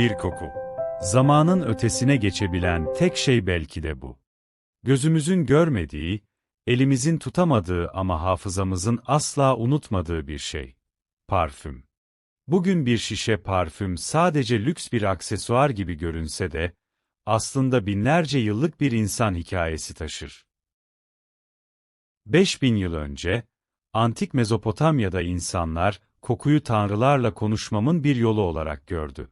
Bir koku. Zamanın ötesine geçebilen tek şey belki de bu. Gözümüzün görmediği, elimizin tutamadığı ama hafızamızın asla unutmadığı bir şey. Parfüm. Bugün bir şişe parfüm sadece lüks bir aksesuar gibi görünse de, aslında binlerce yıllık bir insan hikayesi taşır. 5000 yıl önce, antik Mezopotamya'da insanlar, kokuyu tanrılarla konuşmamın bir yolu olarak gördü.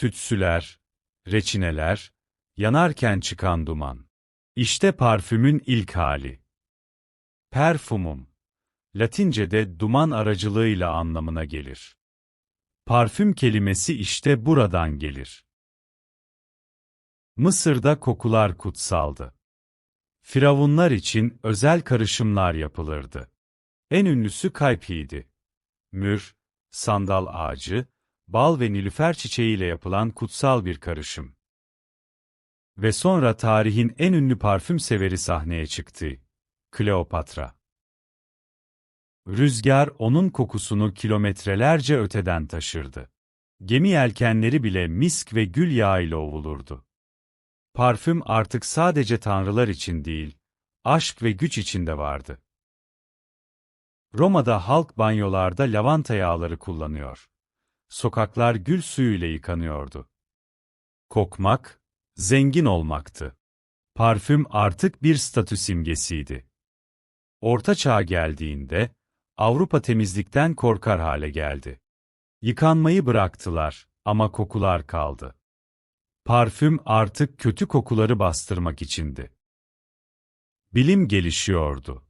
Tütsüler, reçineler, yanarken çıkan duman. İşte parfümün ilk hali. Perfumum, Latince'de duman aracılığıyla anlamına gelir. Parfüm kelimesi işte buradan gelir. Mısır'da kokular kutsaldı. Firavunlar için özel karışımlar yapılırdı. En ünlüsü kaypiydi. Mür, sandal ağacı, bal ve nilüfer çiçeğiyle yapılan kutsal bir karışım. Ve sonra tarihin en ünlü parfüm severi sahneye çıktı. Kleopatra. Rüzgar onun kokusunu kilometrelerce öteden taşırdı. Gemi yelkenleri bile misk ve gül yağı ile ovulurdu. Parfüm artık sadece tanrılar için değil, aşk ve güç içinde vardı. Roma'da halk banyolarda lavanta yağları kullanıyor. Sokaklar gül suyuyla yıkanıyordu. Kokmak, zengin olmaktı. Parfüm artık bir statü simgesiydi. Orta çağ geldiğinde, Avrupa temizlikten korkar hale geldi. Yıkanmayı bıraktılar ama kokular kaldı. Parfüm artık kötü kokuları bastırmak içindi. Bilim gelişiyordu.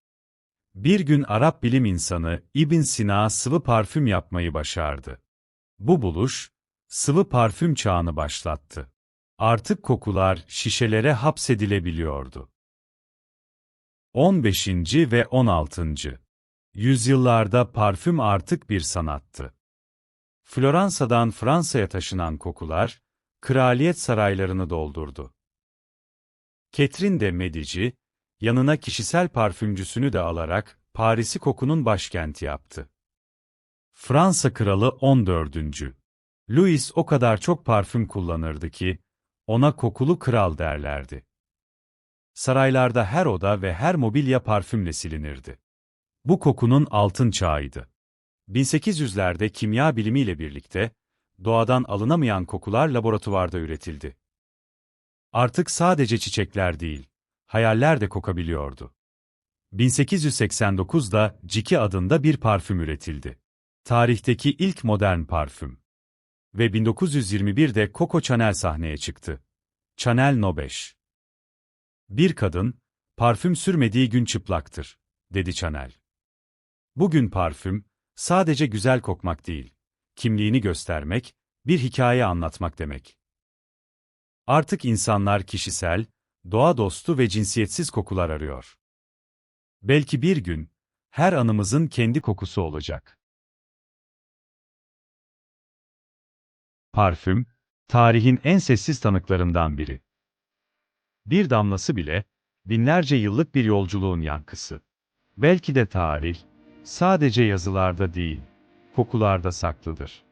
Bir gün Arap bilim insanı İbn Sina sıvı parfüm yapmayı başardı. Bu buluş, sıvı parfüm çağını başlattı. Artık kokular şişelere hapsedilebiliyordu. 15. ve 16. Yüzyıllarda parfüm artık bir sanattı. Floransa'dan Fransa'ya taşınan kokular, kraliyet saraylarını doldurdu. Ketrin de Medici, yanına kişisel parfümcüsünü de alarak Paris'i kokunun başkenti yaptı. Fransa kralı 14. Louis o kadar çok parfüm kullanırdı ki, ona kokulu kral derlerdi. Saraylarda her oda ve her mobilya parfümle silinirdi. Bu kokunun altın çağıydı. 1800'lerde kimya bilimiyle birlikte, doğadan alınamayan kokular laboratuvarda üretildi. Artık sadece çiçekler değil, hayaller de kokabiliyordu. 1889'da Ciki adında bir parfüm üretildi. Tarihteki ilk modern parfüm. Ve 1921'de Coco Chanel sahneye çıktı. Chanel No 5. Bir kadın, parfüm sürmediği gün çıplaktır, dedi Chanel. Bugün parfüm, sadece güzel kokmak değil, kimliğini göstermek, bir hikaye anlatmak demek. Artık insanlar kişisel, doğa dostu ve cinsiyetsiz kokular arıyor. Belki bir gün, her anımızın kendi kokusu olacak. Parfüm, tarihin en sessiz tanıklarından biri. Bir damlası bile, binlerce yıllık bir yolculuğun yankısı. Belki de tarih, sadece yazılarda değil, kokularda saklıdır.